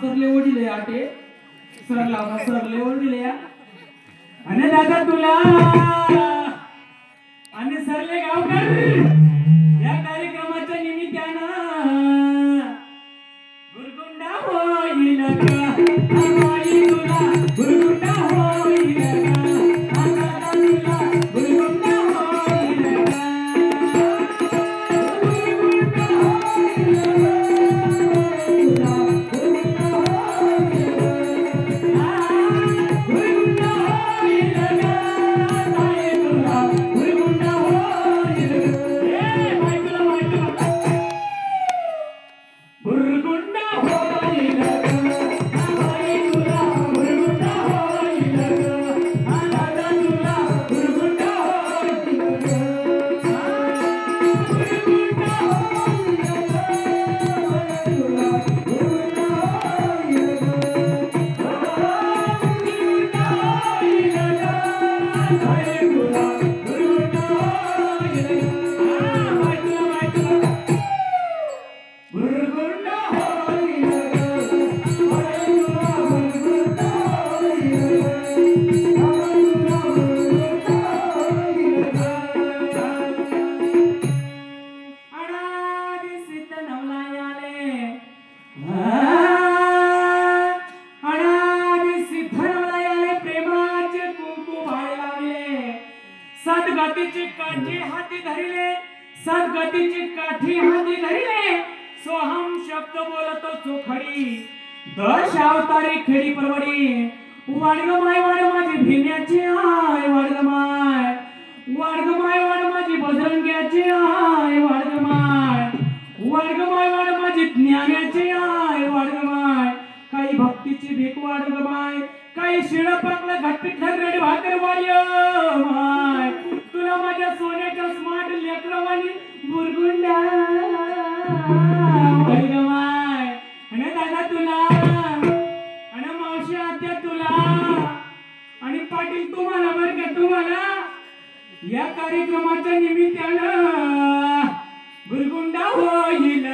मास्तरले ओढिले आटे सरला सरले ओढिले आणि दादा तुला जातीची काठी हाती धरिले. सोहम शब्द बोलत चोखडी. दश अवतारी खेडी परवडी. वाडग माय वाड माझी भिण्याची आय वाडग माय. वाडग माय वाड माझी बजरंग्याची आय वाडग माय. वाडग माय वाड माझी ज्ञानाची आय वाडग माय. काही भक्तीची भीक वाडग माय. काही शिळ पाकला घटपीठ रेडी भाकर वाय माय. तुम्हाला बरं का तुम्हाला या कार्यक्रमाच्या निमित्तानं भुरगुंडा होईल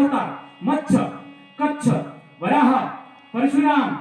होता मच्छ कच्छ वराह परशुराम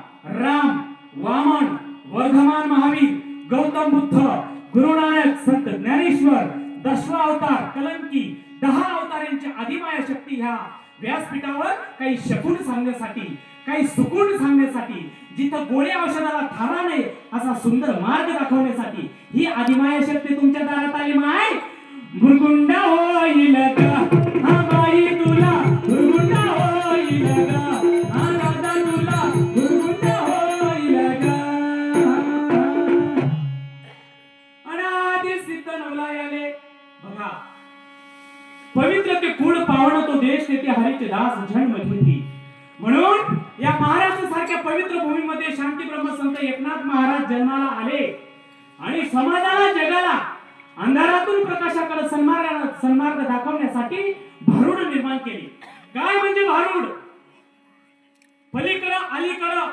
अलीकडं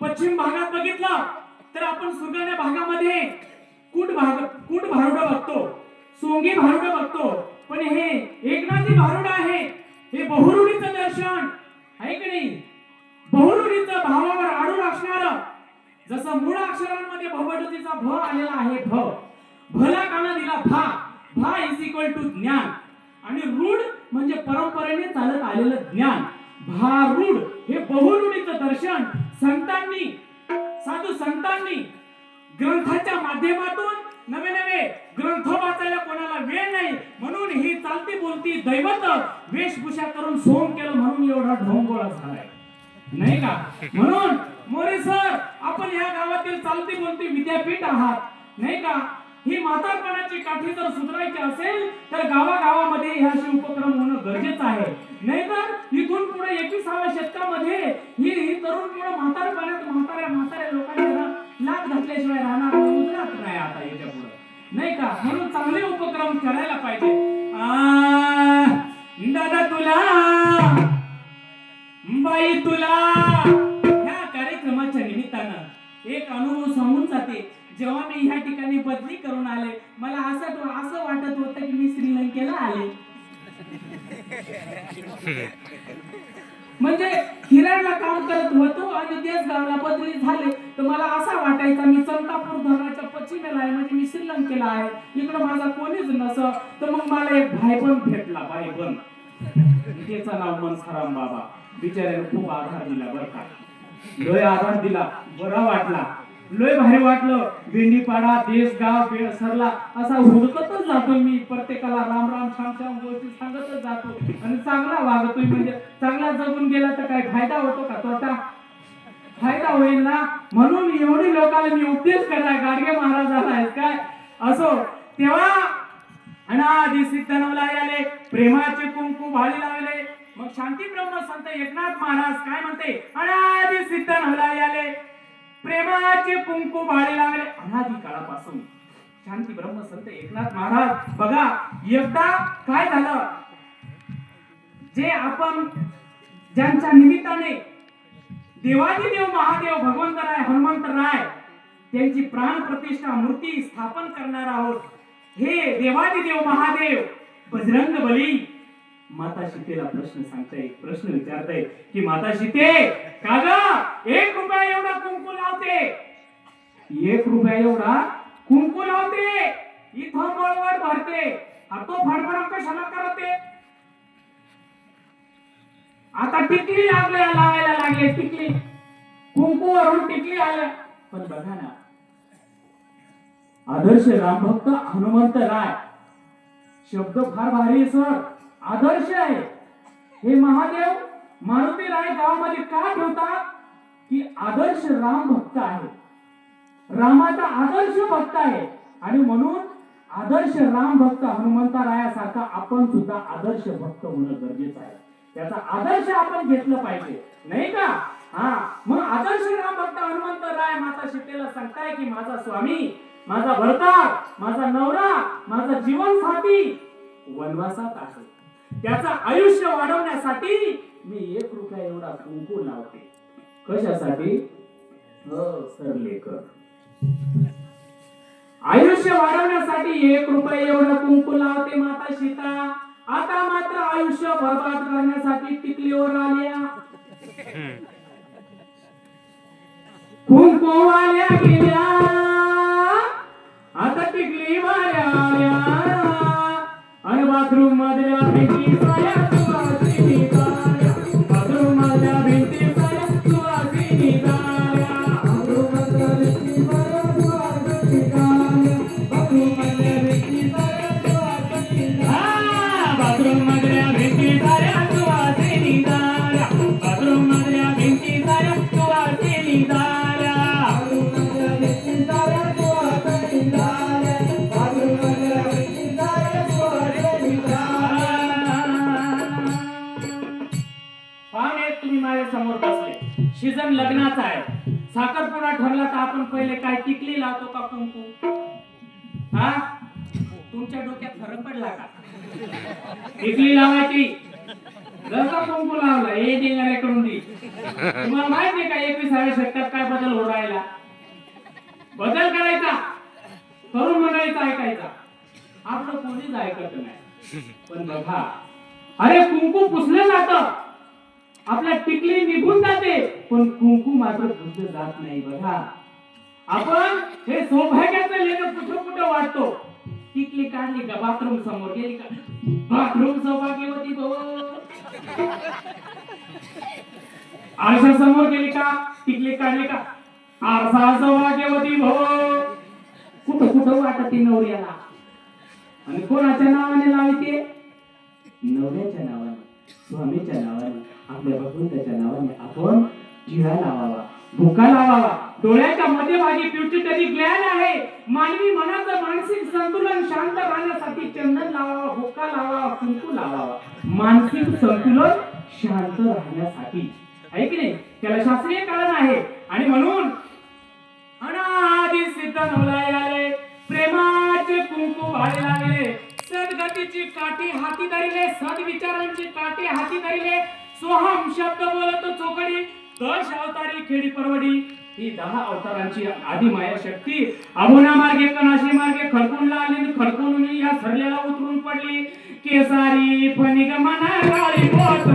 पश्चिम भागात बघितलं तर आपण सुगंध भागामध्ये कुट भाग कुट भारुड बघतो. सोंगी भारुड बघतो. पण हे एकनाथी भारुड आहे. हे बहुरुडीचं दर्शन. आहे की नाही? बहुरुढीच भावावर आडून असणार. जसं मूळ अक्षरांमध्ये भवडतीचा भ आलेला आहे भ. भला काना दिला भा. भा इज इक्वल टू ज्ञान. आणि रूढ म्हणजे परंपरेने चालत आलेलं ज्ञान. भारूढ. हे बहुरूढीचं दर्शन संतांनी साधू संतांनी ग्रंथाच्या माध्यमातून नवे नवे ग्रंथ वाचायला कोणाला वेळ नाही. म्हणून ही चालती बोलती दैवत वेशभूषा करून सोम केलं म्हणून एवढा ढोंगोळा झालाय. नाही का? म्हणून मोरे सर आपण या गावातील चालती बोलती विद्यापीठ आहात. नाही का? ही म्हातारपणाची काठी जर सुधारायची असेल तर गावागावामध्ये ह्याचे उपक्रम होणं गरजेचं आहे. नाहीतर इथून पुढे एकविसाव्या शतकामध्ये ही ही तरुण पुढे म्हातारपणात म्हाताऱ्या म्हाताऱ्या लोकांना लाच घातल्याशिवाय राहणार गुजरात नाही आता याच्यापुढे नाही का? म्हणून चांगले उपक्रम करायला पाहिजे. दादा तुला बाई तुला ह्या कार्यक्रमाच्या निमित्तानं एक अनुभव सांगून जाते. जेव्हा मी ह्या ठिकाणी बदली करून आले मला असं असं वाटत होतं की मी श्रीलंकेला आले. म्हणजे हिरायला काम करत होतो आणि तेच गावला बदली झाले. तर मला असा वाटायचा मी चंदापूर धरणाच्या पश्चिमेला आहे म्हणजे मी श्रीलंकेला आहे. इकडं माझा कोणीच नस. तर मग मला एक भायबन भेटला भायबन त्याचं नाव मनसाराम बाबा. बिचाऱ्याने खूप आधार दिला बरं का. लय आधार दिला बरा वाटला. लय भारी वाटलं. भेंडीपाडा देश गाव बेळ सरला असा हुडकतच जातो मी. प्रत्येकाला राम राम श्याम श्याम गोष्टी सांगतच जातो. आणि चांगला वागतोय म्हणजे चांगला जगून गेला तर काय फायदा होतो का? तोटा फायदा होईल ना? म्हणून एवढी लोकांना मी उपदेश करणार गाडगे महाराजाला आहेत काय? असो तेव्हा अनादि सिद्धनवला आले प्रेमाचे कुंकू भाळी लावले. मग शांती ब्रह्म संत एकनाथ महाराज काय म्हणते? अनादि सिद्ध नवला आले. प्रेमाचे कुंकू भाळी लागले. अनादी काळापासून. शांती ब्रह्म संत एकनाथ महाराज बघा एकदा काय झालं? जे आपण ज्यांच्या निमित्ताने देवादिदेव महादेव भगवंत राय हनुमंत राय त्यांची प्राण प्रतिष्ठा मूर्ती स्थापन करणार आहोत हे देवादिदेव महादेव बजरंग बली माता सीतेला प्रश्न सांगताय प्रश्न विचारताय की माता सीते का ग एक रुपया एवढा कुंकू लावते. एक रुपया एवढा कुंकू लावते? इथं मळवट भरते. हा तो कशाला करते? आता टिकली लागले लावायला लागले टिकली. कुंकूवरून टिकली आलं. पण बघा ना आदर्श रामभक्त हनुमंत राय शब्द फार भारी आहे सर. आदर्श आहे. हे महादेव मारुती राय गावामध्ये का ठेवतात? की आदर्श राम भक्त आहे. रामाचा आदर्श भक्त आहे. आणि म्हणून आदर्श राम भक्त हनुमंता रायासारखा आपण सुद्धा आदर्श भक्त होणं गरजेचं आहे. त्याचा आदर्श आपण घेतलं पाहिजे. नाही का? हा. मग आदर्श राम भक्त हनुमंत राय माता सीतेला सांगताय की माझा स्वामी माझा भरता माझा नवरा माझा जीवन साथी वनवासात आहे. त्याचं आयुष्य वाढवण्यासाठी मी एक रुपया एवढा कुंकू लावते. कशासाठी? हो आयुष्य वाढवण्यासाठी एक रुपया एवढा कुंकू लावते माता सीता आता मात्र आयुष्य बर्बाद करण्यासाठी टिकलीवर आल्या. कुंकू आल्या गेल्या. आता टिकली माऱ्या सीझन लग्नाचा आहे. साखरपुडा ठरला तर आपण पहिले काय टिकली लावतो का कुंकू? हा? तुमच्या डोक्यात फरक पडला का? टिकली लावायची. जसा कुंकू लावला हे देणारे करून दे. तुम्हाला माहीत आहे का एकविसाव्या शतकात काय बदल होऊ राहिला? बदल करायचा. तरुण म्हणायचा ऐकायचा. आपलं कोणीच ऐकत नाही. पण बघा. अरे कुंकू पुसलं जातं. आपल्या टिकली निघून जाते. पण कुंकू मात्र पुसलं जात नाही बघा. आपण हे सौभाग्याचं लेणं कुठं कुठं वाटतो टिकली काढली का बाथरूम समोर? गेली का? बाथरूम सौभाग्यवती भव आरसा समोर गेली का? टिकली काढली का? आरसा सौभाग्यवती भो. कुठं कुठं वाटते नवऱ्याला? आणि कोणाच्या नावाने लावते नवऱ्याच्या नावाने. स्वामीच्या नावाने. आपल्या भगवंताच्या नावाने आपण जिव्हा लावावा. भुका लावावा. डोळ्याच्या मध्यभागी पिट्यूटरी ग्लॅन आहे. मानवी मनाचं मानसिक संतुलन शांत राहण्यासाठी चंदन लावावा भुका लावावा कुंकू लावावा. मानसिक संतुलन शांत राहण्यासाठी. आहे की नाही? त्याला शास्त्रीय कारण आहे. आणि म्हणून अनादि सिद्ध नवलाय आले. प्रेमाचे कुंकू व्हायला लागले. सद्गतीची काठी हाती धरिले सद्विचारांची काठी हाती धरिले. सोहम शब्द बोलत चोकडी. दश अवतारी खेडी परवडी. ही दहा अवतारांची आदिमाया शक्ती. अभुना मार्गे कनाशी मार्गे खडकूनला आली आणि खडकून या सरल्याला उतरून पडली. केसारी फणिगमना काळी बोत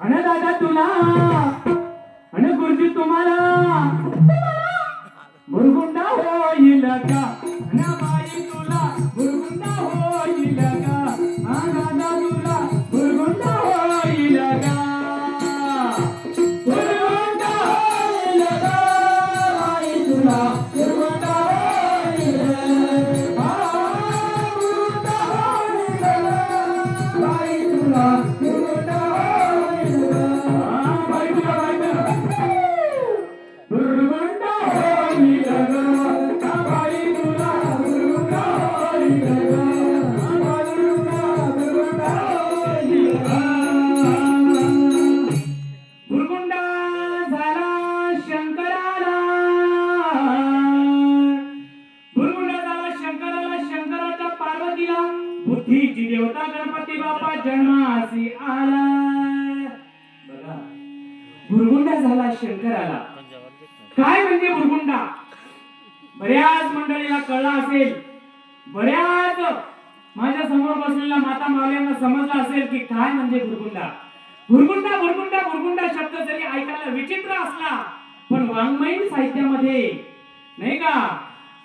अन दादा तुला आणि गुरुजी तुम्हाला जन्मासी आला. बघा भुरगुंडा झाला शंकराला. काय म्हणजे भुरगुंडा बऱ्याच मंडळीला कळला असेल. बऱ्याच माझ्यासमोर बसलेल्या माता मावल्यांना समजलं असेल की काय म्हणजे भुरगुंडा भुरगुंडा भुरगुंडा भुरगुंडा शब्द जरी ऐकायला विचित्र असला पण वाङ्मयीन साहित्यामध्ये नाही का?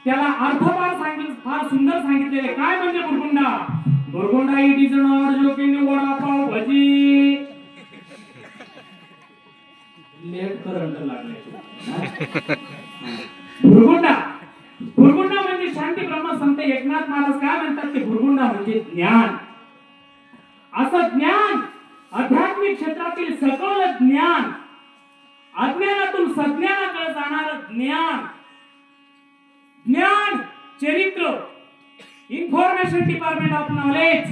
त्याला अर्थपार सांगितलं फार सुंदर सांगितलेले काय म्हणजे भुरगुंडा भुरगुंडा it is not vada pav bhaji late current लागले भुरगुंडा भुरगुंडा म्हणजे शांती ब्रह्म संत एकनाथ महाराज. काय म्हणतात ते भुरगुंडा म्हणजे ज्ञान. असं ज्ञान आध्यात्मिक क्षेत्रातील नॉलेज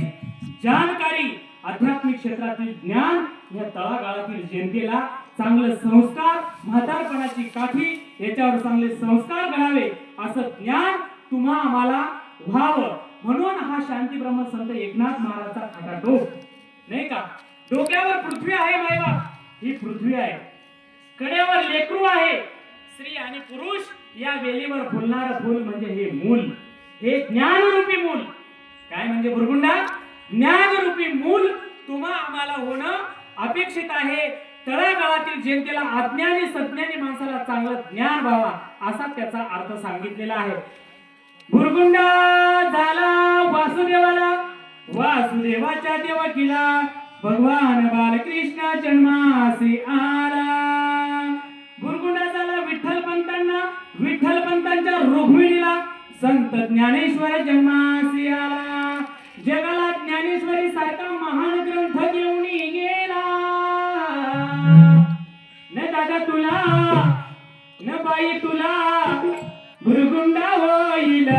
जानकारी आध्यात्मिक क्षेत्रातील ज्ञान या तळागाळातील जनतेला चांगले संस्कार म्हातारपणाची काठी याच्यावर चांगले संस्कार घडावे असं ज्ञान तुम्हा आम्हाला व्हावं. म्हणून हा शांती ब्रह्म संत एकनाथ महाराजचा खाटा डोक नाही का? डोक्यावर पृथ्वी आहे मायबाप ही पृथ्वी आहे. कडेवर लेकरू आहे. स्त्री आणि पुरुष या वेलीवर फुलणार फुल म्हणजे हे मूल. हे ज्ञानरूपी मूल. काय म्हणजे भुरगुंडा ज्ञानरूपी मूल तुम्हा आम्हाला आम्हाला होणं अपेक्षित आहे. तळागाळातील जनतेला अज्ञानी सज्ञानी माणसाला चांगलं ज्ञान व्हावा असा त्याचा अर्थ सांगितलेला आहे. भुरगुंडा झाला वासुदेवाला. वासुदेवाच्या देवकीला भगवान बालकृष्ण जन्मासी आला. भुरगुंडा झाला विठ्ठल पंतांना विठ्ठल पंतांच्या रुक्मिणीला. संत ज्ञानेश्वर जन्मासी आला. जगाला ज्ञानेश्वरी सारखा महान ग्रंथ घेऊन गेला. न दादा तुला न बाई तुला भुरगुंडा होईल